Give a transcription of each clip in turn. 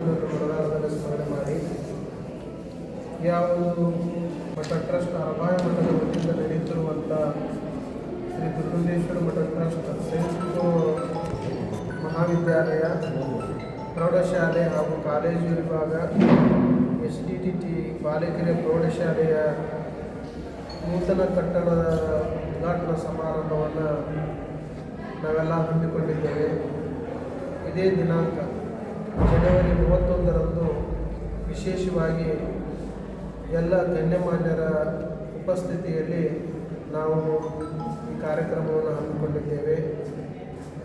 ಸ್ಮರಣೆ ಮಾಡಿ ಯಾವುದು ಮಠ ಟ್ರಸ್ಟ್, ಅರಬಾಯ ಮಠದ ವತಿಯಿಂದ ನಡೆಯುತ್ತಿರುವಂಥ ಶ್ರೀ ದುರ್ಗುಂದೇಶ್ವರ ಮಠ ಟ್ರಸ್ಟ್ ಸಂಸ್ಕೃತ ಮಹಾವಿದ್ಯಾಲಯ, ಪ್ರೌಢಶಾಲೆ ಹಾಗೂ ಕಾಲೇಜು ವಿಭಾಗ, ಎಸ್ ಡಿ ಟಿ ಟಿ ಬಾಲಕಿಯರ ಪ್ರೌಢಶಾಲೆಯ ನೂತನ ಕಟ್ಟಡದ ಉದ್ಘಾಟನಾ ಸಮಾರಂಭವನ್ನು ನಾವೆಲ್ಲ ಹಮ್ಮಿಕೊಂಡಿದ್ದೇವೆ. ಇದೇ ದಿನಾಂಕ. ಜನವರಿ ಮೂವತ್ತೊಂದರಂದು ವಿಶೇಷವಾಗಿ ಎಲ್ಲ ಗಣ್ಯಮಾನ್ಯರ ಉಪಸ್ಥಿತಿಯಲ್ಲಿ ನಾವು ಈ ಕಾರ್ಯಕ್ರಮವನ್ನು ಹಮ್ಮಿಕೊಂಡಿದ್ದೇವೆ.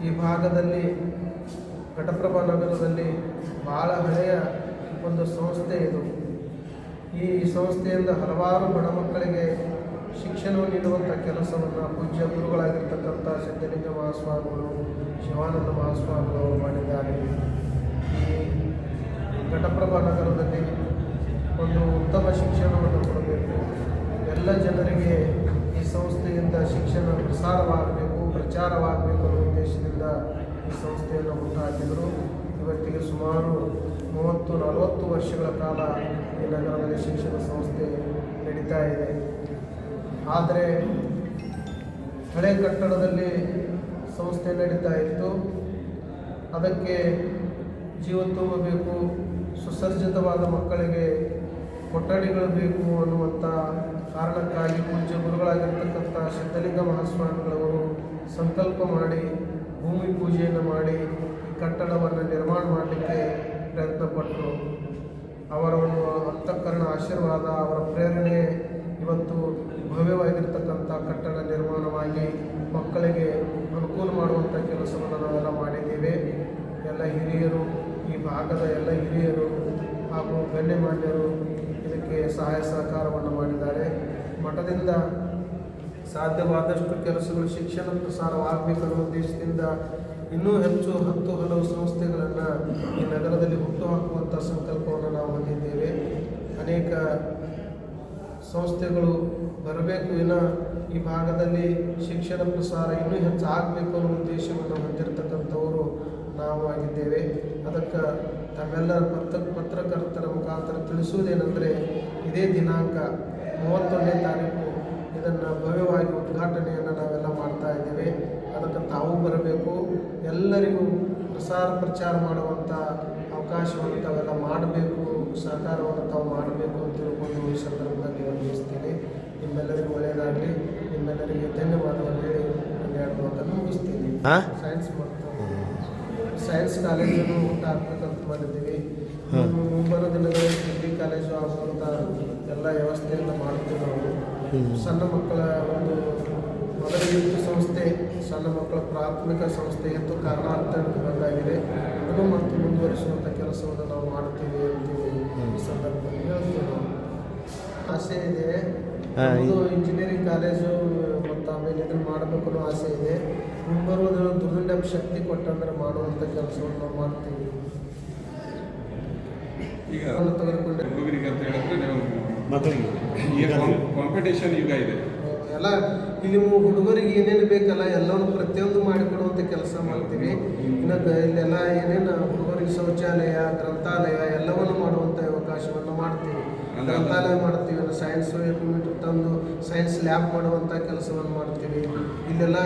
ಈ ಭಾಗದಲ್ಲಿ ಘಟಪ್ರಭಾ ನಗರದಲ್ಲಿ ಭಾಳ ಹಳೆಯ ಒಂದು ಸಂಸ್ಥೆ ಇದು. ಈ ಸಂಸ್ಥೆಯಿಂದ ಹಲವಾರು ಬಡ ಮಕ್ಕಳಿಗೆ ಶಿಕ್ಷಣ ನೀಡುವಂಥ ಕೆಲಸವನ್ನು ಪೂಜ್ಯ ಗುರುಗಳಾಗಿರ್ತಕ್ಕಂಥ ಸಿದ್ಧಲಿಂಗ ಮಹಾಸ್ವಾಮಿಗಳು, ಶಿವಾನಂದ ಮಹಾಸ್ವಾಮಿಗಳು ಮಾಡಿದ್ದಾರೆ. ಘಟಪ್ರಭಾ ನಗರದಲ್ಲಿ ಒಂದು ಉತ್ತಮ ಶಿಕ್ಷಣವನ್ನು ಕೊಡಬೇಕು. ಎಲ್ಲ ಜನರಿಗೆ ಈ ಸಂಸ್ಥೆಯಿಂದ ಶಿಕ್ಷಣ ಪ್ರಸಾರವಾಗಬೇಕು, ಪ್ರಚಾರವಾಗಬೇಕು ಅನ್ನೋ ಉದ್ದೇಶದಿಂದ ಈ ಸಂಸ್ಥೆಯನ್ನು ಹುಟ್ಟುಹಾಕಿದರು ಇವತ್ತಿಗೆ ಸುಮಾರು ಮೂವತ್ತು, ನಲವತ್ತು ವರ್ಷಗಳ ಕಾಲ ಈ ನಗರದಲ್ಲಿ ಶಿಕ್ಷಣ ಸಂಸ್ಥೆ ನಡೀತಾ ಇದೆ. ಆದರೆ ಹಳೆ ಕಟ್ಟಡದಲ್ಲಿ ಸಂಸ್ಥೆ ನಡೀತಾ ಇತ್ತು. ಅದಕ್ಕೆ ಜೀವ ತುಂಬಬೇಕು ಸುಸರ್ಜಿತವಾದ ಮಕ್ಕಳಿಗೆ ಕೊಠಡಿಗಳು ಬೇಕು ಅನ್ನುವಂಥ ಕಾರಣಕ್ಕಾಗಿ ಪೂಜ್ಯ ಗುರುಗಳಾಗಿರ್ತಕ್ಕಂಥ ಸಿದ್ಧಲಿಂಗ ಮಹಾಸ್ವಾಮಿಗಳವರು ಸಂಕಲ್ಪ ಮಾಡಿ, ಭೂಮಿ ಪೂಜೆಯನ್ನು ಮಾಡಿ ಈ ಕಟ್ಟಡವನ್ನು ನಿರ್ಮಾಣ ಮಾಡಲಿಕ್ಕೆ ಪ್ರಯತ್ನಪಟ್ಟರು. ಅವರ ಒಂದು ಅಂತಃಕರಣ ಆಶೀರ್ವಾದ, ಅವರ ಪ್ರೇರಣೆ ಇವತ್ತು ಭವ್ಯವಾಗಿರ್ತಕ್ಕಂಥ ಕಟ್ಟಡ ನಿರ್ಮಾಣವಾಗಿ ಮಕ್ಕಳಿಗೆ ಅನುಕೂಲ ಮಾಡುವಂಥ ಕೆಲಸವನ್ನು ನಾವೆಲ್ಲ ಮಾಡಿದ್ದೇವೆ. ಎಲ್ಲ ಹಿರಿಯರು ಭಾಗದ ಎಲ್ಲ ಹಿರಿಯರು ಹಾಗೂ ಗಣ್ಯಮಾನ್ಯರು ಇದಕ್ಕೆ ಸಹಾಯ ಸಹಕಾರವನ್ನು ಮಾಡಿದ್ದಾರೆ. ಮಠದಿಂದ ಸಾಧ್ಯವಾದಷ್ಟು ಕೆಲಸಗಳು ಶಿಕ್ಷಣ ಪ್ರಸಾರವಾಗಬೇಕನ್ನೋ ಉದ್ದೇಶದಿಂದ ಇನ್ನೂ ಹೆಚ್ಚು ಹತ್ತು ಹಲವು ಸಂಸ್ಥೆಗಳನ್ನು ಈ ನಗರದಲ್ಲಿ ಹುಟ್ಟುಹಾಕುವಂಥ ಸಂಕಲ್ಪವನ್ನು ನಾವು ಹೊಂದಿದ್ದೇವೆ. ಅನೇಕ ಸಂಸ್ಥೆಗಳು ಬರಬೇಕು ಇನ್ನು ಈ ಭಾಗದಲ್ಲಿ ಶಿಕ್ಷಣ ಪ್ರಸಾರ ಇನ್ನೂ ಹೆಚ್ಚು ಆಗಬೇಕು ಅನ್ನೋ ಉದ್ದೇಶವನ್ನು ಹೊಂದಿರತಕ್ಕಂಥವರು ನಾವು ಆಗಿದ್ದೇವೆ ಅದಕ್ಕೆ ತಮ್ಮೆಲ್ಲರ ಪತ್ರ, ಪತ್ರಕರ್ತರ ಮುಖಾಂತರ ತಿಳಿಸುವುದೇನೆಂದರೆ, ಇದೇ ದಿನಾಂಕ ಮೂವತ್ತೊಂದನೇ ತಾರೀಕು, ಇದನ್ನು ಭವ್ಯವಾಗಿ ಉದ್ಘಾಟನೆಯನ್ನು ನಾವೆಲ್ಲ ಮಾಡ್ತಾ ಇದ್ದೇವೆ. ಅದಕ್ಕೆ ತಾವು ಬರಬೇಕು. ಎಲ್ಲರಿಗೂ ಪ್ರಸಾರ ಪ್ರಚಾರ ಮಾಡುವಂಥ ಅವಕಾಶವನ್ನು ತಾವೆಲ್ಲ ಮಾಡಬೇಕು. ಸಹಕಾರವನ್ನು ತಾವು ಮಾಡಬೇಕು ಅಂತ ತಿಳ್ಕೊಂಡು ಈ ಸಂದರ್ಭದಲ್ಲಿ ವಂದಿಸ್ತೀನಿ ನಿಮ್ಮೆಲ್ಲರಿಗೂ ಒಳ್ಳೆಯದಾಗಲಿ. ನಿಮ್ಮೆಲ್ಲರಿಗೆ ಧನ್ಯವಾದವನ್ನು ಹೇಳಿ ನಾನು ಮಾತನ್ನು ಮುಗಿಸ್ತೀನಿ? ಸೈನ್ಸ್ ಕಾಲೇಜನ್ನು ಹುಟ್ಟಾಕ್ಬೇಕಂತ ಮಾಡಿದ್ದೀವಿ ಮುಂಬರುವ ದಿನಗಳಲ್ಲಿ ಡಿಗ್ರಿ ಕಾಲೇಜು ಆಗುವಂಥ ಎಲ್ಲ ವ್ಯವಸ್ಥೆಯನ್ನು ಮಾಡ್ತೀವಿ ನಾವು. ಸಣ್ಣ ಮಕ್ಕಳ ಒಂದು ಮೊದಲ ಸಂಸ್ಥೆ ಸಣ್ಣ ಮಕ್ಕಳ ಪ್ರಾಥಮಿಕ ಸಂಸ್ಥೆ ಎಂದು ಕಾರಣ ಅಂತ ಬಂದಾಗಿದೆ ಅದು ಮತ್ತು ಮುಂದುವರಿಸುವಂಥ ಕೆಲಸವನ್ನು ನಾವು ಮಾಡ್ತೀವಿ ಅಂತೀವಿ ಈ ಸಂದರ್ಭದಲ್ಲಿ. ಹೇಳ್ತೀವಿ ಆಸೆ ಇದೆ. ಇಂಜಿನಿಯರಿಂಗ್ ಕಾಲೇಜು ಮತ್ತು ಆಮೇಲೆ ಇದನ್ನು ಮಾಡಬೇಕು ಅನ್ನೋ ಆಸೆ ಇದೆ. ಮುಂಬರುವ ದಿನ ದುರ್ದುಂಡ ಶಕ್ತಿ ಕೊಟ್ಟಂದ್ರೆ ಮಾಡುವಂಥ ಕೆಲಸವನ್ನು ನಾವು ಮಾಡ್ತೀವಿ. ಈಗ ಹುಡುಗರಿಗೆ ಅಂತ ಹೇಳಿದ್ರೆ ನೀವು ಮಕ್ಕಳಿಗೆ. ಈಗ ಕಾಂಪಿಟೇಷನ್ ಯುಗ ಇದೆ. ಎಲ್ಲ ಇಲ್ಲಿ ಹುಡುಗರಿಗೆ ಏನೇನು ಬೇಕಲ್ಲ ಎಲ್ಲವನ್ನು ಪ್ರತಿಯೊಂದು ಮಾಡಿಕೊಡುವಂಥ ಕೆಲಸ ಮಾಡ್ತೀವಿ. ಇನ್ನು ಗ- ಇಲ್ಲೆಲ್ಲ ಏನೇನು ಹುಡುಗರಿಗೆ ಶೌಚಾಲಯ ಗ್ರಂಥಾಲಯ ಎಲ್ಲವನ್ನು ಮಾಡುವಂಥ ಅವಕಾಶವನ್ನು ಮಾಡ್ತೀವಿ. ಗ್ರಂಥಾಲಯ ಮಾಡ್ತೀವಿ ಸೈನ್ಸ್ ಎಕ್ವಿಪ್ಮೆಂಟ್ ತಂದು ಸೈನ್ಸ್ ಲ್ಯಾಬ್ ಮಾಡುವಂಥ ಕೆಲಸವನ್ನು ಮಾಡ್ತೀವಿ. ಇಲ್ಲೆಲ್ಲ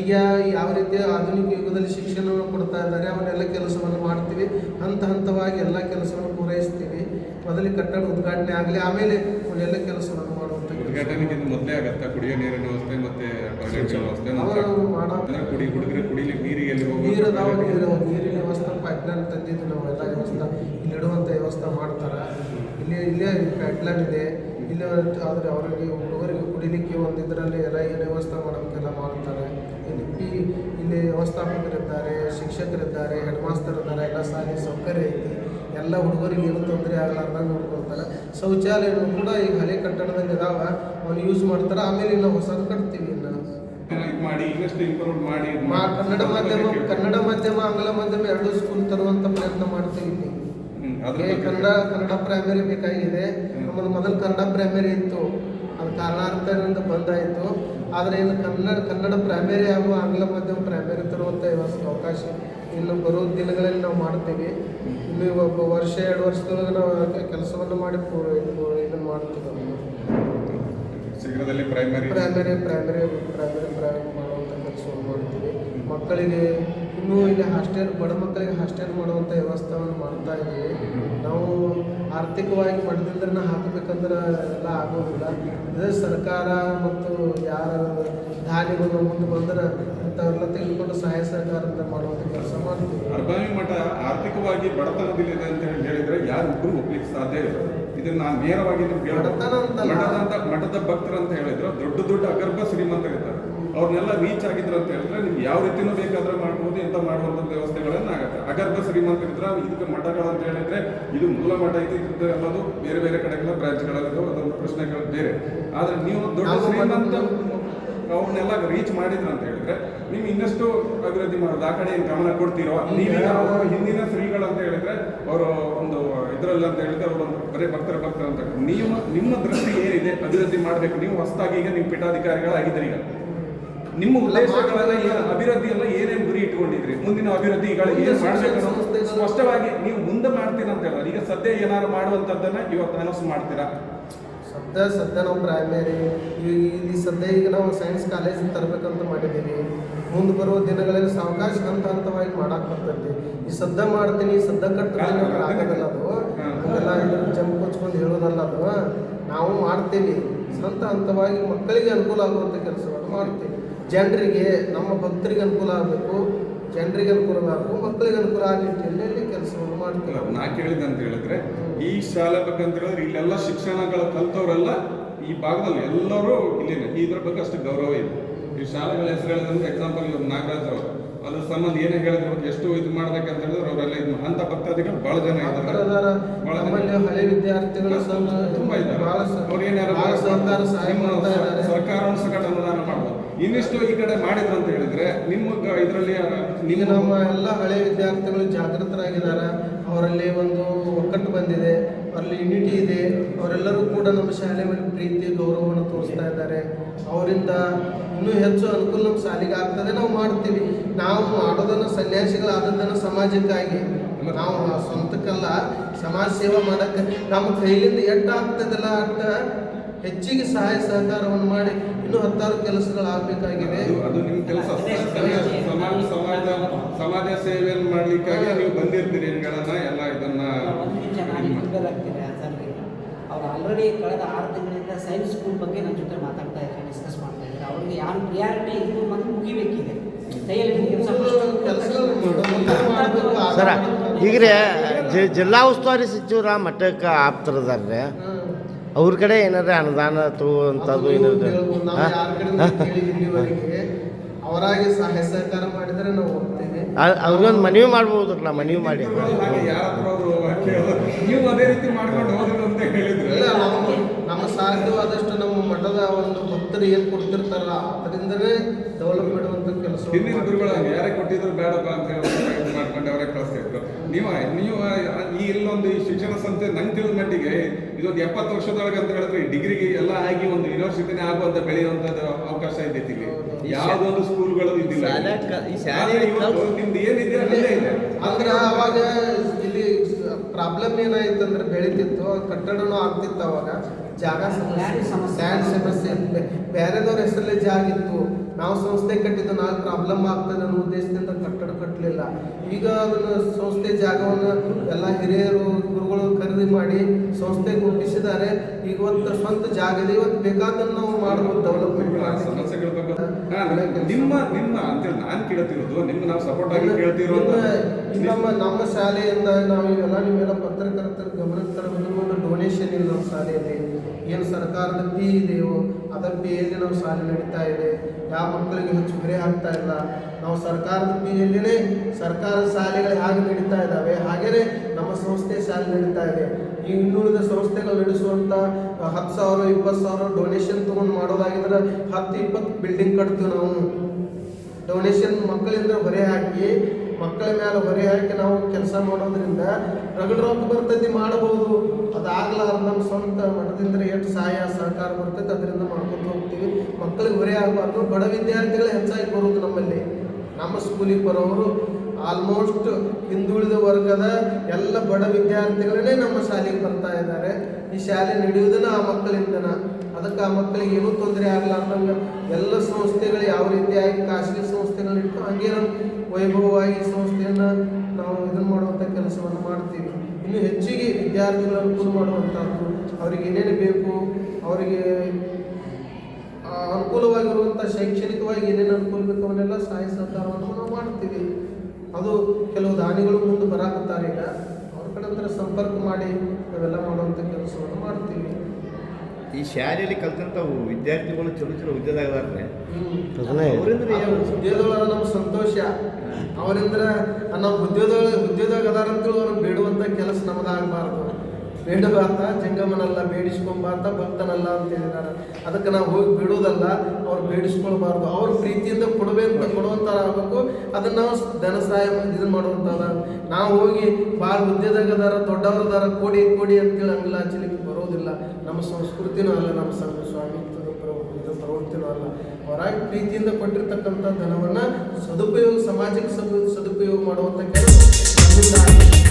ಈಗ ಯಾವ ರೀತಿ ಆಧುನಿಕ ಯುಗದಲ್ಲಿ ಶಿಕ್ಷಣವನ್ನು ಕೊಡ್ತಾ ಇದ್ದಾರೆ ಅವನ್ನೆಲ್ಲ ಕೆಲಸವನ್ನು ಮಾಡ್ತೀವಿ. ಹಂತ ಹಂತವಾಗಿ ಎಲ್ಲ ಕೆಲಸವನ್ನು ಪೂರೈಸ್ತೀವಿ. ಮೊದಲಿಗೆ ಕಟ್ಟಡ ಉದ್ಘಾಟನೆ ಆಗಲಿ ಆಮೇಲೆ ಅವನ್ನೆಲ್ಲ ಕೆಲಸವನ್ನು ಮಾಡುವಂಥ ಉದ್ಘಾಟನೆಗಿಂತ ಮೊದಲೇ ಆಗತ್ತಾ? ಕುಡಿಯೋ ನೀರಿನ ವ್ಯವಸ್ಥೆ ಮತ್ತೆ ಟಾಯ್ಲೆಟ್ ವ್ಯವಸ್ಥೆ ಅಂದ್ರೆ ಕುಡಿ ಹುಡುಗರು ಕುಡಿಲಿಕ್ಕೆ ನೀರಿಗೆ ಎಲ್ಲಿ ನೀರು ಅದಾವ ನೀರು ನೀರಿನ ವ್ಯವಸ್ಥೆ ಪೈಪ್ಲೈನ್ ತಂದಿದ್ದು ನಾವು ಎಲ್ಲ ವ್ಯವಸ್ಥೆ ಇಲ್ಲಿ ಇಡುವಂಥ ವ್ಯವಸ್ಥೆ ಮಾಡ್ತಾರೆ. ಇಲ್ಲಿ ಇಲ್ಲೇ ಪೈಪ್ಲೈನ್ ಇದೆ. ಇಲ್ಲಿ ಆದರೆ ಅವರಿಗೆ ಹುಡುಗರಿಗೆ ಕುಡಿಲಿಕ್ಕೆ ಒಂದು ಇದರಲ್ಲಿ ಎಲ್ಲ ಏನು ವ್ಯವಸ್ಥೆ ಮಾಡೋದಕ್ಕೆಲ್ಲ ಮಾಡ್ತಾರೆ ಇಲ್ಲಿ ಪಿ ಇಲ್ಲಿ ವ್ಯವಸ್ಥಾಪಕರಿದ್ದಾರೆ ಶಿಕ್ಷಕರಿದ್ದಾರೆ ಹೆಡ್ ಮಾಸ್ತರ್ ಇದ್ದಾರೆ ಎಲ್ಲ ಸಾಲಿ ಸೌಕರ್ಯ ಐತಿ. ಎಲ್ಲ ಹುಡುಗರಿಗೆ ಏನು ತೊಂದರೆ ಆಗಲಾರ್ದಂಗೆ ನೋಡ್ಕೊಳ್ತಾರೆ. ಶೌಚಾಲಯಗಳು ಕೂಡ ಈಗ ಹಳೆ ಕಟ್ಟಡದಲ್ಲಿ ಇದಾವೆ ಅವ್ರು ಯೂಸ್ ಮಾಡ್ತಾರೆ. ಆಮೇಲೆ ನಾವು ಹೊಸದು ಕಟ್ತೀವಿ ಇನ್ನು. ಮಾಡಿ ಇನ್ನಷ್ಟು ಇಂಪ್ರೂವ್ ಮಾಡಿ ಕನ್ನಡ ಮಾಧ್ಯಮ ಕನ್ನಡ ಮಾಧ್ಯಮ ಆಂಗ್ಲ ಮಾಧ್ಯಮ ಎರಡು ಸ್ಕೂಲ್ ತರುವಂಥ ಪ್ರಯತ್ನ ಮಾಡ್ತೀವಿ ಕನ್ನಡ ಕನ್ನಡ ಪ್ರೈಮರಿ ಬೇಕಾಗಿದೆ. ನಮ್ಮದು ಮೊದಲು ಕನ್ನಡ ಪ್ರೈಮರಿ ಇತ್ತು. ಅದು ಕಾರಣಾಂತರದಿಂದ ಬಂದಾಯಿತು ಆದರೆ ಇನ್ನು ಕನ್ನಡ ಕನ್ನಡ ಪ್ರೈಮರಿ ಹಾಗೂ ಆಂಗ್ಲ ಮಾಧ್ಯಮ ಪ್ರೈಮರಿ ತರುವಂಥ ಇವತ್ತು ಅವಕಾಶ ಇನ್ನು ಬರೋ ದಿನಗಳಲ್ಲಿ ನಾವು ಮಾಡ್ತೀವಿ. ಇನ್ನು ಒಬ್ಬ ವರ್ಷ ಎರಡು ವರ್ಷದೊಳಗೆ ನಾವು ಕೆಲಸವನ್ನು ಮಾಡಿ ಇದನ್ನು ಮಾಡ್ತೀವಿ. ಶೀಘ್ರದಲ್ಲಿ primary primary primary primary primary ಮಾಡುವಂಥ ಕೆಲಸವನ್ನು ಮಾಡ್ತೀವಿ. ಮಕ್ಕಳಿಗೆ ಇನ್ನೂ ಇಲ್ಲಿ ಹಾಸ್ಟೆಲ್ ಬಡ ಮಕ್ಕಳಿಗೆ ಹಾಸ್ಟೆಲ್ ಮಾಡುವಂಥ ವ್ಯವಸ್ಥೆಯನ್ನು ಮಾಡ್ತಾ ಇದ್ದೀವಿ. ನಾವು ಆರ್ಥಿಕವಾಗಿ ಮಟ್ಟದಿಂದ ಹಾಕಬೇಕಂದ್ರೆ ಎಲ್ಲ ಆಗೋದಿಲ್ಲ. ಇದೇ ಸರ್ಕಾರ ಮತ್ತು ಯಾರ ದಾನಿಗಳು ಮುಂದೆ ಬಂದ್ರೆ ಇಂಥವೆಲ್ಲ ತೆಗೆದುಕೊಂಡು ಸಹಾಯ ಸಹಕಾರದಿಂದ ಮಾಡುವಂಥ ಕೆಲಸ ಮಾಡ್ತೀವಿ. ಅರ್ಬಾವಿ ಮಠ ಆರ್ಥಿಕವಾಗಿ ಬಡತನದಲ್ಲಿದೆ ಅಂತ ಹೇಳಿ ಹೇಳಿದ್ರೆ ಯಾರು ಒಬ್ರು ಒಪ್ಲಿಕ್ಕೆ ಸಾಧ್ಯ ಇಲ್ಲ. ಇದನ್ನು ನಾನು ನೇರವಾಗಿ ನಿಮ್ಗೆ. ಬಡತನ ಅಂತಲ್ಲ. ಮಠದ ಮಠದ ಭಕ್ತರು ಅಂತ ಹೇಳಿದ್ರು ದೊಡ್ಡ ದೊಡ್ಡ ಅಗರ್ಭ ಶ್ರೀಮಂತ ಇರ್ತಾರೆ ಅವ್ರನ್ನೆಲ್ಲ ರೀಚ್ ಆಗಿದ್ರು ಅಂತ ಹೇಳಿದ್ರೆ ನಿಮ್ಗೆ ಯಾವ ರೀತಿನೂ ಬೇಕಾದ್ರೆ ಮಾಡ್ಬೋದು ಎಂತ ಮಾಡುವಂತ ವ್ಯವಸ್ಥೆಗಳನ್ನ ಆಗತ್ತೆ. ಅಗರ್ಭ ಶ್ರೀಮಂತರಿದ್ರ ಇದಕ್ಕೆ ಮಠಗಳು ಅಂತ ಹೇಳಿದ್ರೆ ಇದು ಮೂಲ ಮಠ ಐತಿ ಇದ್ದ ಅನ್ನೋದು ಬೇರೆ ಬೇರೆ ಕಡೆಗಳ ಬ್ರಾಂಚ್ಗಳಲ್ಲಿದ್ದು ಅದೊಂದು ಪ್ರಶ್ನೆಗಳು ಬೇರೆ. ಆದ್ರೆ ನೀವು ದೊಡ್ಡ ಶ್ರೀಮಂತ ಅವ್ರನ್ನೆಲ್ಲ ರೀಚ್ ಮಾಡಿದ್ರು ಅಂತ ಹೇಳಿದ್ರೆ ನೀವು ಇನ್ನಷ್ಟು ಅಭಿವೃದ್ಧಿ ಮಾಡೋದು ಆ ಕಡೆ ಗಮನ ಕೊಡ್ತೀರೋ? ನೀವೇ ಹಿಂದಿನ ಶ್ರೀಗಳು ಅಂತ ಹೇಳಿದ್ರೆ ಅವರು ಒಂದು ಇದ್ರಲ್ಲಿ ಅಂತ ಹೇಳಿದ್ರೆ ಅವರು ಒಂದು ಬರೀ ಭಕ್ತರ ಭಕ್ತರ ಅಂತ. ನೀವು ನಿಮ್ಮ ದೃಷ್ಟಿ ಏನಿದೆ ಅಭಿವೃದ್ಧಿ ಮಾಡಬೇಕು ನೀವು ಹೊಸದಾಗಿ ಈಗ ನೀವು ಪೀಠಾಧಿಕಾರಿಗಳಾಗಿದ್ದೀರಿ ಈಗ. ನಿಮ್ಮ ಉದ್ದೇಶಗಳೆಲ್ಲ ಏನು ಎಲ್ಲ ಏನೇನು ಗುರಿ ಇಟ್ಕೊಂಡಿದ್ರಿ? ಮುಂದಿನ ಅಭಿವೃದ್ಧಿಗಳು ಏನು ಮಾಡಬೇಕು ಸ್ಪಷ್ಟವಾಗಿ ನೀವು ಮುಂದೆ ಮಾಡ್ತೀರ ಅಂತ ಹೇಳಿದ್ರೆ ಈಗ ಸದ್ಯ ಏನಾದ್ರು ಮಾಡುವಂತದ್ದನ್ನ ಇವತ್ತು ಅನೌನ್ಸ್ ಮಾಡ್ತೀರಾ? ಸದ್ಯ ಸದ್ಯ ನಾವು ಪ್ರೈಮರಿ ಈ ಸದ್ಯ ಈಗ ನಾವು ಸೈನ್ಸ್ ಕಾಲೇಜ್ ತರಬೇಕಂತ ಮಾಡಿದ್ದೀವಿ. ಮುಂದೆ ಬರುವ ದಿನಗಳಲ್ಲಿ ಸಾವಕಾಶ ಹಂತ ಹಂತವಾಗಿ ಮಾಡಕ್ ಬರ್ತೈತಿ. ಈ ಸದ್ಯ ಮಾಡ್ತೀನಿ ಸದ್ಯ ಕಟ್ತೀನಿ ಅಂದ್ರೆ ಆಗೋದಿಲ್ಲ ಅದು. ಹಂಗೆಲ್ಲ ಇದ್ರ ಜಂಪ್ ಕೊಚ್ಕೊಂಡು ಹೇಳೋದಲ್ಲ ಅದು. ನಾವು ಮಾಡ್ತೀವಿ. ಹಂತ ಹಂತವಾಗಿ ಮಕ್ಕಳಿಗೆ ಅನುಕೂಲ ಆಗುವಂಥ ಕೆಲಸವನ್ನು ಮಾಡ್ತೀವಿ. ಜನರಿಗೆ ನಮ್ಮ ಭಕ್ತರಿಗೆ ಅನುಕೂಲ ಆಗಬೇಕು ಜನರಿಗೆ ಅನುಕೂಲ ಆಗಬೇಕು ಮಕ್ಕಳಿಗೆ ಅನುಕೂಲ ಆಗೋ ನಿಟ್ಟಿನಲ್ಲಿ ಕೆಲಸವನ್ನು ಮಾಡ್ತೀವಿ. ನಾ ಕೇಳಿದೆ ಅಂತ ಹೇಳಿದ್ರೆ ಈ ಶಾಲೆ ಬಗ್ಗೆ ಅಂತ ಹೇಳಿದ್ರೆ ಇಲ್ಲೆಲ್ಲ ಶಿಕ್ಷಣಗಳ ಕಲ್ತವರೆಲ್ಲ ಈ ಭಾಗದಲ್ಲಿ ಎಲ್ಲರೂ ಇಲ್ಲಿನ ಇದ್ರ ಬಗ್ಗೆ ಅಷ್ಟು ಗೌರವ ಇದೆ ಈ ಶಾಲೆಗಳ ಹೆಸರು ಹೇಳಿದ್ರೆ ಎಕ್ಸಾಂಪಲ್ ನಾಗರಾಜ್ ಅವರು. ಅದ್ರ ಸಂಬಂಧ ಏನೇ ಹೇಳಿದ್ರು ಎಷ್ಟು ಇದು ಮಾಡ್ಬೇಕಂತ ಹೇಳಿದ್ರೆ ಅವರೆಲ್ಲ ಇದು ಅಂತ ಭಕ್ತಾದಿಗಳು ಬಹಳ ಜನ ಇದ್ದಾರೆ. ಹಳೆ ವಿದ್ಯಾರ್ಥಿಗಳ ತುಂಬಾ ಇದ್ದಾರೆ. ಅವ್ರು ಏನಾರು ಸಕಟ ಅನುದಾನ ಮಾಡ್ಬೋದು. ಇನ್ನಿಷ್ಟು ಈ ಕಡೆ ಮಾಡಿದ್ರು ಅಂತ ಹೇಳಿದ್ರೆ ನಿಮ್ಮ ಇದರಲ್ಲಿ ಈಗ ನಿಮ್ಮ ಎಲ್ಲ ಹಳೆ ವಿದ್ಯಾರ್ಥಿಗಳು ಜಾಗೃತರಾಗಿದ್ದಾರೆ. ಅವರಲ್ಲಿ ಒಂದು ಒಕ್ಕಟ್ಟು ಬಂದಿದೆ. ಅವರಲ್ಲಿ ಯುನಿಟಿ ಇದೆ. ಅವರೆಲ್ಲರೂ ಕೂಡ ನಮ್ಮ ಶಾಲೆ ಮೇಲೆ ಪ್ರೀತಿ, ಗೌರವವನ್ನು ತೋರಿಸ್ತಾ ಇದ್ದಾರೆ. ಅವರಿಂದ ಇನ್ನೂ ಹೆಚ್ಚು ಅನುಕೂಲ ನಮ್ಮ ಶಾಲೆಗೆ ಆಗ್ತದೆ. ನಾವು ಮಾಡ್ತೀವಿ. ನಾವು ಮಾಡೋದನ್ನು ಸನ್ಯಾಸಿಗಳಾದದ್ದನ್ನು ಸಮಾಜಕ್ಕಾಗಿ. ನಾವು ಸ್ವಂತಕ್ಕಲ್ಲ, ಸಮಾಜ ಸೇವೆ ಮಾಡಕ್ಕೆ ನಮ್ಮ ಕೈಲಿಂದ ಎಟ್ಟಾಗ್ತದಲ್ಲ ಅಟ್ಟ? ಹೆಚ್ಚಿಗೆ ಸಹಾಯ ಸಹಕಾರವನ್ನು ಮಾಡಿ ಇನ್ನೂ ಹತ್ತಾರು ಕೆಲಸಗಳಾಗಬೇಕಾಗಿದೆ. ಅದು ಅದು ನಿಮ್ಮ ಕೆಲಸ. ಸಮಾಜ ಸಮಾಜ ಸಮಾಜ ಸೇವೆಯನ್ನು ಮಾಡ್ಲಿಕ್ಕಾಗಿ ನೀವು ಬಂದಿರ್ತೀರಿ ಹೆಣ್ಗಳನ್ನ ಎಲ್ಲ ಇದನ್ನ ಅವ್ರು ಆಲ್ರೆಡಿ ಕಳೆದ ಆರು ತಿಂಗಳಿಂದ ಸೈನ್ಸ್ ಸ್ಕೂಲ್ ಬಗ್ಗೆ ನನ್ನ ಜೊತೆ ಮಾತಾಡ್ತಾ ಇದ್ದಾರೆ ಡಿಸ್ಕಸ್ ಮಾಡ್ತಾ ಇದ್ದಾರೆ. ಅವ್ರಿಗೆ ಯಾರು ಪ್ರಿಯಾರಿಟಿ ಇದು ಮತ್ತು ಮುಗಿಬೇಕಿದೆ. ಸರ ಈಗ ಜಿಲ್ಲಾ ಉಸ್ತುವಾರಿ ಸಚಿವರ ಮಠಕ್ಕೆ ಆಪ್ತರದಾರ್ರಿ ಅವ್ರ ಕಡೆ ಏನಾದ್ರೆ ಅನುದಾನ ತಗೋವಂಥದ್ದು ಏನಾದ್ರು ನಾವು ಯಾರ ಕಡೆ ಕೇಳಿ ಅವರಾಗಿ ಸಹಾಯ ಸಹಕಾರ ಮಾಡಿದರೆ ನಾವು ಹೋಗ್ತೇವೆ. ಅವ್ರಿಗೊಂದು ಮನವಿ ಮಾಡ್ಬೋದಲ್ಲ ಮನವಿ ಮಾಡಿ. ನೀವು ಅದೇ ರೀತಿ ಮಾಡ್ಕೊಂಡು ಹೋದ್ರು ಅಂತ ಹೇಳಿದ್ರೆ. ಇಲ್ಲ ನಮ್ಮ ನಮ್ಮ ಸಾಧ್ಯವಾದಷ್ಟು ನಮ್ಮ ಮಠದ ಒಂದು ಭಕ್ತರು ಏನು ಕೊಡ್ತಿರ್ತಾರಲ್ಲ ಅದರಿಂದಲೇ ಡೆವಲಪ್ಮೆಂಟ್ ಮಾಡುವಂಥ ಕೆಲಸ ಹಿಂದಿನ ಗುರುಗಳು ಯಾರೇ ಕೊಟ್ಟಿದ್ರು ಬೇಡಪ್ಪ ಅಂತ ಹೇಳಿ ಇದು ಕಳಿಸ್ತಾ ಇದ್ರು. ನೀವು ನೀವು ಈ ಇಲ್ಲೊಂದು ಈ ಶಿಕ್ಷಣ ಸಂಸ್ಥೆ ನಂಗೆ ತಿಳಿದ ಮಟ್ಟಿಗೆ ಇದೊಂದು ಎಪ್ಪತ್ತು ವರ್ಷದೊಳಗೆ ಅಂತ ಹೇಳಿದ್ರೆ ಡಿಗ್ರಿಗೆ ಎಲ್ಲ ಆಗಿ ಒಂದು ಯೂನಿವರ್ಸಿಟಿನೇ ಆಗುವಂತ ಬೆಳೆಯುವಂತದ್ದು ಅವಕಾಶ ಇದೆ ಇಲ್ಲಿ. ಯಾವ್ದೊಂದು ಸ್ಕೂಲ್ಗಳು ಇದಿಲ್ಲ. ನಿಮ್ದು ಏನಿದೆ ಅಲ್ಲೇ ಇದೆ. ಅಂದ್ರೆ ಅವಾಗ ಇಲ್ಲಿ ಪ್ರಾಬ್ಲಮ್ ಏನಾಯ್ತಂದ್ರೆ ಬೆಳಿತಿತ್ತು ಕಟ್ಟಡನೂ ಆಗ್ತಿತ್ತು ಅವಾಗ. ಜಾಗ ಸಮಸ್ಯೆ. ಲ್ಯಾಂಡ್ ಸಮಸ್ಯೆ. ಬೇರೆದವ್ರ ಹೆಸರಲ್ಲೇ ಜಾಗ ಇತ್ತು. ನಾವು ಸಂಸ್ಥೆ ಕಟ್ಟಿದ್ದು ನಾಲ್ಕು ಪ್ರಾಬ್ಲಮ್ ಆಗ್ತದೆ ಅನ್ನೋ ಉದ್ದೇಶದಿಂದ ಕಟ್ಟಡ ಕಟ್ಟಲಿಲ್ಲ ಈಗ ಅದನ್ನು ಸಂಸ್ಥೆ ಜಾಗವನ್ನು ಎಲ್ಲ ಹಿರಿಯರು ಗುರುಗಳು ಖರೀದಿ ಮಾಡಿ ಸಂಸ್ಥೆ ಒಪ್ಪಿಸಿದ್ದಾರೆ ಈಗ ಒಂದು ಸ್ವಂತ ಜಾಗದ ಇವತ್ತು ಬೇಕಾದನ್ನು ನಾವು ಮಾಡಬಹುದು ಡೆವಲಪ್ಮೆಂಟ್ ಸಮಸ್ಯೆಗಳ ಬಗ್ಗೆ ನಿಮ್ಮ ನಿಮ್ಮ ಅಂತ ನಾನು ಕೇಳ್ತಿರೋದು ನಿಮ್ಮ ನಾವು ಸಪೋರ್ಟ್ ಆಗಿ ಇನ್ನು ಕೇಳ್ತಿರೋದು ನಮ್ಮ ನಮ್ಮ ಶಾಲೆಯಿಂದ ನಾವು ಇವೆಲ್ಲ ನೀವೆಲ್ಲ ಪತ್ರಕರ್ತರ ಗಮನಕ್ಕೆ ತರಬೇಕು ಒಂದು ಡೊನೇಷನ್ ಇಲ್ಲ ನಮ್ಮ ಶಾಲೆಯಲ್ಲಿ. ಏನು ಸರ್ಕಾರದ ಫೀ ಇದೆಯೋ ಅದರ ಫೀಯಲ್ಲಿ ನಾವು ಶಾಲೆ ನಡೀತಾ ಇದೆ. ಯಾವ ಮಕ್ಕಳಿಗೆ ಹೆಚ್ಚು ಹೊರೆ ಆಗ್ತಾ ಇಲ್ಲ. ನಾವು ಸರ್ಕಾರದ ಫೀಯಲ್ಲಿನೇ ಸರ್ಕಾರದ ಶಾಲೆಗಳು ಹೇಗೆ ನಡೀತಾ ಇದ್ದಾವೆ, ಹಾಗೆಯೇ ನಮ್ಮ ಸಂಸ್ಥೆ ಶಾಲೆ ನಡೀತಾ ಇದೆ. ಈ ಇನ್ನುಳಿದ ಸಂಸ್ಥೆಗಳು ನಡೆಸುವಂಥ ಹತ್ತು ಸಾವಿರ, ಇಪ್ಪತ್ತು ಸಾವಿರ ಡೊನೇಷನ್ ತೊಗೊಂಡು ಮಾಡೋದಾಗಿದ್ರೆ ಹತ್ತು, ಇಪ್ಪತ್ತು ಬಿಲ್ಡಿಂಗ್ ಕಟ್ತೀವಿ ನಾವು. ಡೊನೇಷನ್ ಮಕ್ಕಳಿಂದ ಬರೆ ಹಾಕಿ ಮಕ್ಕಳ ಮೇಲೆ ಹೊರೆ ಹಾಕಿ ನಾವು ಕೆಲಸ ಮಾಡೋದ್ರಿಂದ ರಗಡ್ ರೊಕ್ಕ ಬರ್ತೈತಿ ಮಾಡಬಹುದು ಅದಾಗ್ಲಾರ್ದ ನಮ್ಮ ಸ್ವಂತ ಮಠದಿಂದ ಎಷ್ಟು ಸಹಾಯ, ಸಹಕಾರ ಬರ್ತೈತೆ ಅದರಿಂದ ಮಾಡ್ಕೊಂಡು ಹೋಗ್ತೀವಿ. ಮಕ್ಕಳಿಗೆ ಹೊರೆ ಆಗಬಾರ್ದು. ಬಡ ವಿದ್ಯಾರ್ಥಿಗಳೇ ಹೆಚ್ಚಾಗಿ ಬರೋದು ನಮ್ಮಲ್ಲಿ. ನಮ್ಮ ಸ್ಕೂಲಿಗೆ ಬರೋರು ಆಲ್ಮೋಸ್ಟ್ ಹಿಂದುಳಿದ ವರ್ಗದ ಎಲ್ಲ ಬಡ ವಿದ್ಯಾರ್ಥಿಗಳನ್ನೇ ನಮ್ಮ ಶಾಲೆಗೆ ಬರ್ತಾ ಇದ್ದಾರೆ. ಈ ಶಾಲೆ ನಡೆಯುವುದನ್ನ ಆ ಮಕ್ಕಳಿಂದನ. ಅದಕ್ಕೆ ಆ ಮಕ್ಕಳಿಗೆ ಏನೂ ತೊಂದರೆ ಆಗಲ್ಲ ಆಗಲಾರ್ದಂಗೆ ಎಲ್ಲ ಸಂಸ್ಥೆಗಳು ಯಾವ ರೀತಿಯಾಗಿ ಖಾಸಗಿ ಸಂಸ್ಥೆಗಳನ್ನ ಇಟ್ಟು ಹಂಗೆ ವೈಭವವಾಗಿ ಸಂಸ್ಥೆಯನ್ನು ನಾವು ಇದನ್ನು ಮಾಡುವಂಥ ಕೆಲಸವನ್ನು ಮಾಡ್ತೀವಿ. ಇನ್ನು ಹೆಚ್ಚಿಗೆ ವಿದ್ಯಾರ್ಥಿಗಳ ಅನುಕೂಲ ಮಾಡುವಂಥದ್ದು, ಅವರಿಗೆ ಏನೇನು ಬೇಕು, ಅವರಿಗೆ ಅನುಕೂಲವಾಗಿರುವಂಥ ಶೈಕ್ಷಣಿಕವಾಗಿ ಏನೇನು ಅನುಕೂಲ ಬೇಕು ಅವನ್ನೆಲ್ಲ ಸಹಾಯ ಸಹಕಾರವನ್ನು ನಾವು ಮಾಡ್ತೀವಿ. ಅದು ಕೆಲವು ದಾನಿಗಳು ಮುಂದೆ ಬರಾಕತ್ತಾರೆ ಈಗ ಅವ್ರ ಕಡೆ ಒಂಥರ ಸಂಪರ್ಕ ಮಾಡಿ ನಾವೆಲ್ಲ ಮಾಡುವಂಥ ಮಾಡ್ತೀವಿ ಈ ಶಾಲೆಯಲ್ಲಿ ಕಲ್ತಂತ ವಿದ್ಯಾರ್ಥಿಗಳು ಚಲೋ ಚಲೋ ಅದನ್ನೇ ಅವರಿಂದ ಉದ್ಯೋಗದೊಳಗ ನಮ್ಮ ಸಂತೋಷ. ಅವರಿಂದ ನಾವು ಉದ್ಯೋಗ ಉದ್ಯೋಗ ಅದಾರ ಅಂತೇಳಿ ಅವ್ರು ಬೇಡುವಂಥ ಕೆಲಸ ನಮ್ಮದಾಗಬಾರ್ದು ಬೇಡಬಾರ್ದ ಜಂಗಮನಲ್ಲ ಬೇಡಿಸ್ಕೊಂಬಾರ್ದ ಭಕ್ತನಲ್ಲ ಅಂತ ಹೇಳಿದಾರೆ ಅದಕ್ಕೆ ನಾವು ಹೋಗಿ ಬಿಡೋದಲ್ಲ ಅವ್ರು ಬೇಡಿಸ್ಕೊಳ್ಬಾರ್ದು. ಅವ್ರ ಪ್ರೀತಿಯಿಂದ ಕೊಡಬೇಕು ಕೊಡುವಂಥ ಆಗಬೇಕು ಅದನ್ನು ನಾವು ಧನ ಸಹಾಯ ಇದನ್ನು ಮಾಡುವಂಥದ. ನಾವು ಹೋಗಿ ಭಾಳ ಉದ್ಯೋಗದಾರ, ದೊಡ್ಡವ್ರದಾರ ಕೊಡಿ ಕೊಡಿ ಅಂತೇಳಿ ಹಂಗಿಲ್ಲ ಹಚ್ಚಲಿಕ್ಕೆ ಬರೋದಿಲ್ಲ. ನಮ್ಮ ಸಂಸ್ಕೃತಿನೂ ಅಲ್ಲ, ನಮ್ಮ ಸಂಘ ಸ್ವಾಮಿ ಇದು ಅಲ್ಲ. ಹೊರಗೆ ಪ್ರೀತಿಯಿಂದ ಕೊಟ್ಟಿರ್ತಕ್ಕಂಥ ಧನವನ್ನು ಸದುಪಯೋಗ ಸಮಾಜಕ್ಕೆ ಸದು ಸದುಪಯೋಗ ಮಾಡುವಂಥ ಕೆಲಸ.